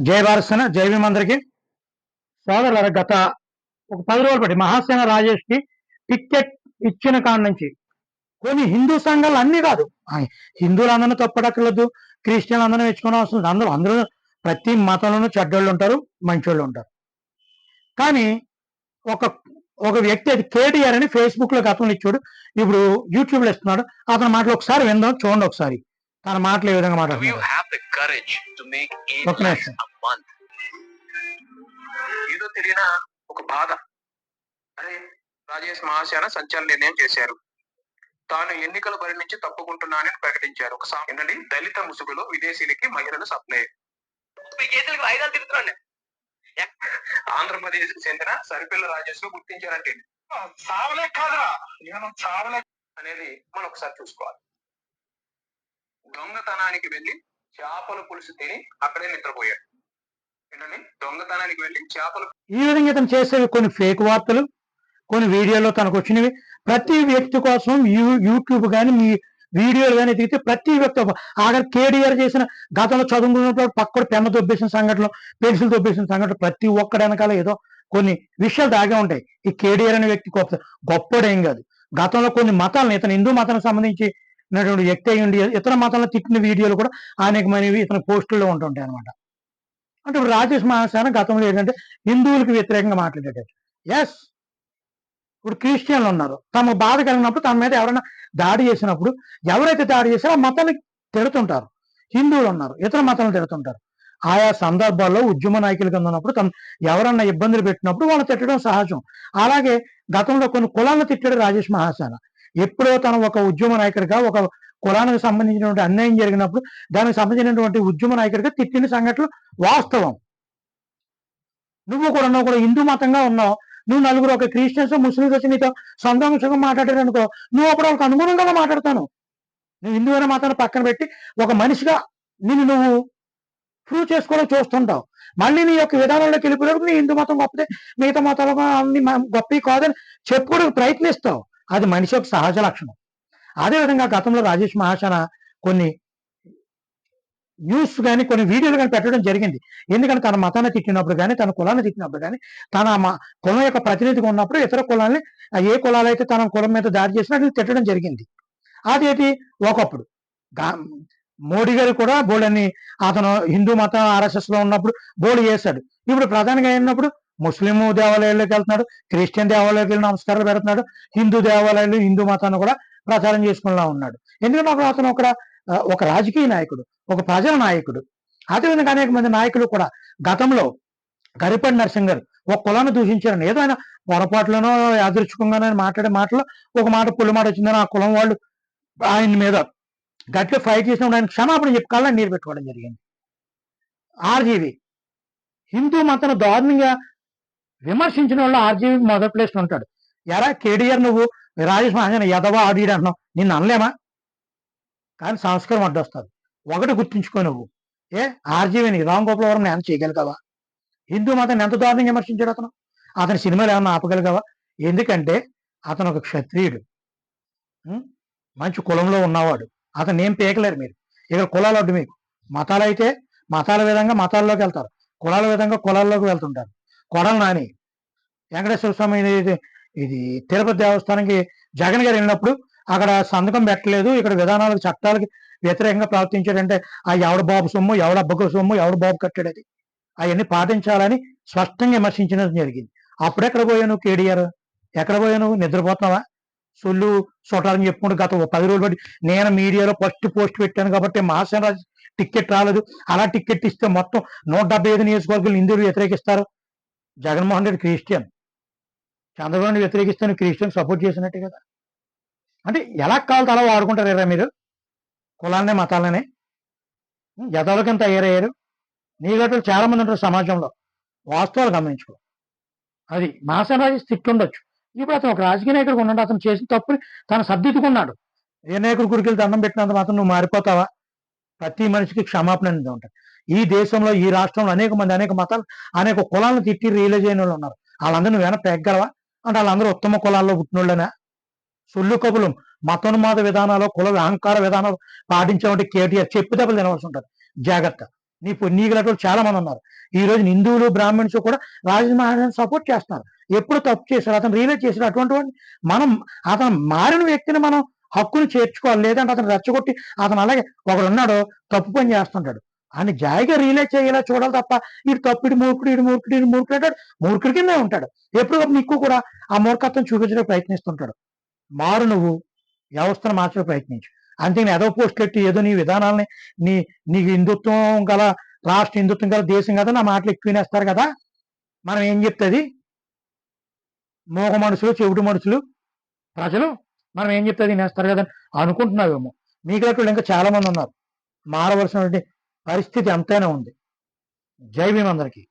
జై భారత్ జై అందరికి. సోదరుల గత ఒక పది రోజులు బట్టి మహాసేన రాజేష్కి టికెట్ ఇచ్చిన కాడ నుంచి కొన్ని హిందూ సంఘాలు అన్ని కాదు. హిందువులందరినీ తప్పడక్కర్లేదు క్రిస్టియన్ అందరినీ మెచ్చుకునే అవసరం. అందరూ అందరూ ప్రతి మతంలోనూ చెడ్డోళ్ళు ఉంటారు మంచోళ్ళు ఉంటారు. కానీ ఒక ఒక వ్యక్తి అది కేటీఆర్ అని ఫేస్బుక్లో గతంలో ఇచ్చాడు. ఇప్పుడు యూట్యూబ్లో ఇస్తున్నాడు. అతని మాటలు ఒకసారి విందాం చూడండి ఒకసారి. తన మాటలు ఏ విధంగా మాట్లాడుతున్నారు? The courage to make eight Okay, lakhs a month? ఏదో తెలియన ఒక బాధ? అరే రాజేష్ మహాసేన సంచలన నిర్ణయం చేశారు. తాను ఎన్నికల బరి నుంచి తప్పుకుంటున్నానని ప్రకటించారు. ఒక ఏంటండి? దళిత ముసుగులో విదేశీయులకి మహిళలు సప్లై. ముప్పై కేసులకు వాయిదాలు తిరుగుతున్నాండి. ఆంధ్రప్రదేశ్ చెందిన సరిపిల్ల రాజేష్ గుర్తించారంటే. చావలే కాదురా. నేను చావలే. అనేది మనం ఒకసారి చూసుకోవాలి. దొంగతనానికి వెళ్ళి చేపల పులుసు తిని అక్కడే నిద్రపోయాడు. ఏంటండి? దొంగతనానికి వెళ్ళి ఈ విధంగా ఇతను చేసేవి కొన్ని ఫేక్ వార్తలు కొన్ని వీడియోలో తనకు వచ్చినవి. ప్రతి వ్యక్తి కోసం యూ యూట్యూబ్ కానీ మీ వీడియోలు కానీ ఎదిగితే ప్రతి వ్యక్తి ఒక- ఆఖరి కేడీఆర్ చేసిన గతంలో చదువుకున్నప్పుడు పక్కన పెన్ను దొబ్బేసిన సంఘటనలు పెన్సిల్ దొబ్బేసిన సంఘటన ప్రతి ఒక్కడి వెనకాల ఏదో కొన్ని విషయాలు దాగే ఉంటాయి. ఈ కేడీఆర్ అనే వ్యక్తి గొప్ప గొప్పడేం కాదు. గతంలో కొన్ని మతాలను ఇతను హిందూ మతానికి ఉన్నటువంటి వ్యక్తి అయి ఉండి ఇతర మతాలను తిట్టిన వీడియోలు కూడా అనేకమైనవి ఇతని పోస్టుల్లో ఉంటుంటాయి అనమాట అంటే ఇప్పుడు రాజేష్ మహాసేన గతంలో ఏంటంటే హిందువులకు వ్యతిరేకంగా మాట్లాడేటట్టు ఎస్ ఇప్పుడు క్రిస్టియన్లు ఉన్నారు. తమ బాధ కలిగినప్పుడు తమ మీద ఎవరైనా దాడి చేసినప్పుడు ఎవరైతే దాడి చేశారో ఆ మతాన్ని తిడుతుంటారు. హిందువులు ఉన్నారు. ఇతర మతాలను తిడుతుంటారు. ఆయా సందర్భాల్లో ఉద్యమ నాయకులు కింద ఉన్నప్పుడు తను ఎవరన్నా ఇబ్బందులు పెట్టినప్పుడు వాళ్ళని తిట్టడం సహజం. అలాగే గతంలో కొన్ని కులాలను తిట్టాడు రాజేష్ మహాసేన. ఎప్పుడో తను ఒక ఉద్యమ నాయకుడిగా ఒక కులానికి సంబంధించినటువంటి అన్యాయం జరిగినప్పుడు దానికి సంబంధించినటువంటి ఉద్యమ నాయకుడిగా తిట్టిన సంఘటనలు వాస్తవం. నువ్వు కూడా నువ్వు కూడా హిందూ మతంగా ఉన్నావు. నువ్వు నలుగురు ఒక క్రిస్టియన్స్ ముస్లింస్ వచ్చి నీతో సంతోషంగా మాట్లాడారు అనుకో నువ్వు అప్పుడు వాళ్ళకి అనుగుణంగా మాట్లాడతాను. నువ్వు హిందూ అనే మతాన్ని పక్కన పెట్టి ఒక మనిషిగా నిన్ను నువ్వు ప్రూవ్ చేసుకోవడం చూస్తుంటావు. మళ్ళీ నీ యొక్క విధానంలోకి వెళ్ళిపోయినప్పుడు నీ హిందూ మతం గొప్పదే మిగతా మతాలు అన్ని గొప్పవి కాదని చెప్పుకోవడానికి ప్రయత్నిస్తావు. అది మనిషి యొక్క సహజ లక్షణం. అదేవిధంగా గతంలో రాజేష్ మహాశన కొన్ని న్యూస్ కానీ కొన్ని వీడియోలు కానీ పెట్టడం జరిగింది. ఎందుకంటే తన మతాన్ని తిట్టినప్పుడు కానీ తన కులాన్ని తిట్టినప్పుడు కానీ తన కులం యొక్క ప్రతినిధిగా ఉన్నప్పుడు ఇతర కులాన్ని ఏ కులాలైతే తన కులం మీద దాడి చేసినా అది తిట్టడం జరిగింది. అదేంటి? ఒకప్పుడు మోడీ గారు కూడా బోళ్ళని అతను హిందూ మతం ఆర్ఎస్ఎస్లో ఉన్నప్పుడు బోర్డు చేశాడు ఇప్పుడు ప్రధానిగా అయినప్పుడు ముస్లిం దేవాలయాల్లోకి వెళ్తున్నాడు క్రిస్టియన్ దేవాలయాలకు వెళ్ళి నమస్కారాలు పెడుతున్నాడు హిందూ దేవాలయాలు హిందూ మతాన్ని కూడా ప్రచారం చేసుకునేలా ఉన్నాడు. ఎందుకంటే ఒక అతను ఒక ఒక రాజకీయ నాయకుడు ఒక ప్రజల నాయకుడు. అదేవిధంగా అనేక మంది నాయకులు కూడా గతంలో గరిపడి నరసింహ్ గారు ఒక కులాన్ని దూషించారని ఏదో ఆయన పొరపాట్లనో యాదృచ్ఛికంగానో మాట్లాడే మాటలో ఒక మాట పుల్లి మాట వచ్చిందని ఆ కులం వాళ్ళు ఆయన మీద గట్టిగా ఫైట్ చేసినప్పుడు ఆయన క్షమాపణ చెప్పుకోవాలని నీరు పెట్టుకోవడం జరిగింది. ఆర్జీవి హిందూ మతాన్ని దారుణంగా విమర్శించిన వాళ్ళు ఆర్జీవి మొదటి ప్లేస్ ఉంటాడు. ఎరా కేడీఆర్ నువ్వు రాజేష్ మహాజన్ యదవా ఆడిడు అంటున్నావు. నిన్ను అనలేమా? కానీ సంస్కారం అడ్డొస్తుంది. ఒకటి గుర్తుంచుకో నువ్వు. ఏ ఆర్జీవిని రామ్ గోపాలవరం వర్మ ఎంత చేయగలిగావా? హిందూ మతాన్ని ఎంత దారుణంగా విమర్శించాడు అతను? అతని సినిమాలు ఏమన్నా ఆపగలిగావా? ఎందుకంటే అతను ఒక క్షత్రియుడు. మంచి కులంలో ఉన్నవాడు. అతను ఏం పేకలేరు మీరు. ఇక్కడ కులాలు అడ్డు మీకు. మతాలు అయితే మతాల విధంగా మతాల్లోకి వెళ్తారు. కులాల విధంగా కులాల్లోకి వెళ్తుంటారు. కొడలు నాని వెంకటేశ్వర స్వామి ఇది ఇది తిరుపతి దేవస్థానానికి జగన్ గారు వెళ్ళినప్పుడు అక్కడ సంతకం పెట్టలేదు. ఇక్కడ విధానాలకు చట్టాలకి వ్యతిరేకంగా ప్రవర్తించాడంటే ఆ ఎవడ బాబు సొమ్ము ఎవడ అబ్బకు సొమ్ము ఎవడ బాబు కట్టాడు అది. అవన్నీ పాటించాలని స్పష్టంగా విమర్శించడం జరిగింది. అప్పుడు ఎక్కడ కేడీఆర్? ఎక్కడ పోయాను నిద్రపోతున్నావా? సొల్లు చూడాలని చెప్పుకుంటూ గత పది రోజులు బట్టి నేను మీడియాలో ఫస్ట్ పోస్ట్ పెట్టాను కాబట్టి మహాసేన టికెట్ రాలేదు. అలా టికెట్ ఇస్తే మొత్తం నూట డెబ్బై ఐదు నియోజకవర్గాలు ఇందులో వ్యతిరేకిస్తారు. జగన్మోహన్ రెడ్డి క్రిస్టియన్. చంద్రబాబు వ్యతిరేకిస్తున్న వ్యతిరేకిస్తే క్రిస్టియన్ సపోర్ట్ చేసినట్టే కదా. అంటే ఎలా కావాలో అలా వాడుకుంటారు మీరు? కులాలనే మతాలనే? యథాలకింత తయారయ్యారు? నీగట్లు చాలా మంది ఉంటారు సమాజంలో. వాస్తవాలు గమనించుకో. అది మాసరాజు స్థితి ఉండొచ్చు. ఇప్పుడు అతను ఒక రాజకీయ నాయకుడు ఉన్నాడు. అతను చేసిన తప్పుని తను సర్దిద్దుకున్నాడు. ఏ నాయకుడు గుడికి దండం పెట్టినంత మాత్రం నువ్వు మారిపోతావా? ప్రతి మనిషికి క్షమాపణ అనేది ఉంటుంది. ఈ దేశంలో ఈ రాష్ట్రంలో అనేక మంది అనేక మతాలు అనేక కులాలను తిట్టి రియలైజ్ అయిన వాళ్ళు ఉన్నారు. వాళ్ళందరినీ వెన పెగ్గలవా అంటే వాళ్ళందరూ ఉత్తమ కులాల్లో పుట్టినోళ్ళనా? సొల్లు కబులు. మతోన్మాద విధానాలు కుల అహంకార విధానాలు పాటించామంటే కేటీఆర్ చెప్పు దెబ్బలు తినవలసి ఉంటుంది. జాగ్రత్త. నీ నీకులటువంటి చాలా మంది ఉన్నారు. ఈ రోజు హిందువులు బ్రాహ్మణ్స్ కూడా రాజమహారాజాన్ని సపోర్ట్ చేస్తున్నారు. ఎప్పుడు తప్పు చేశారు అతను రియలైజ్ చేశారు అటువంటి వాడిని మనం అతను మారిన వ్యక్తిని మనం హక్కును చేర్చుకోవాలి. లేదంటే అతను రెచ్చగొట్టి అతను అలాగే ఒకడున్నాడు తప్పు పని చేస్తుంటాడు. అని జాయిగా రియలైజ్ చేయాలా చూడాలి తప్ప ఇటు తప్పిడు మూర్ఖుడు ఇటు మూర్ఖుడు ఇటు మూర్ఖుడు అంటాడు. మూర్ఖుడి కిందే ఉంటాడు. ఎప్పుడు నీకు కూడా ఆ మూర్ఖత్వం చూపించడానికి ప్రయత్నిస్తుంటాడు. మారు నువ్వు వ్యవస్థను మార్చడానికి ప్రయత్నించు. అంతేని ఏదో పోస్ట్ పెట్టి ఏదో నీ విధానాలని నీ నీకు హిందుత్వం గల రాష్ట్ర హిందుత్వం గల దేశం కదా నా మాటలు ఎక్కువ వినేస్తారు కదా. మనం ఏం చెప్తుంది? మోగ మనుషులు చెవిటి మనుషులు ప్రజలు మనం ఏం చెప్తుంది వినేస్తారు కదా అని అనుకుంటున్నావేమో మీకు ఇంకా చాలా మంది ఉన్నారు. మారవలసినటువంటి పరిస్థితి అంతైనా ఉంది. జై భీమ్ అందరికీ.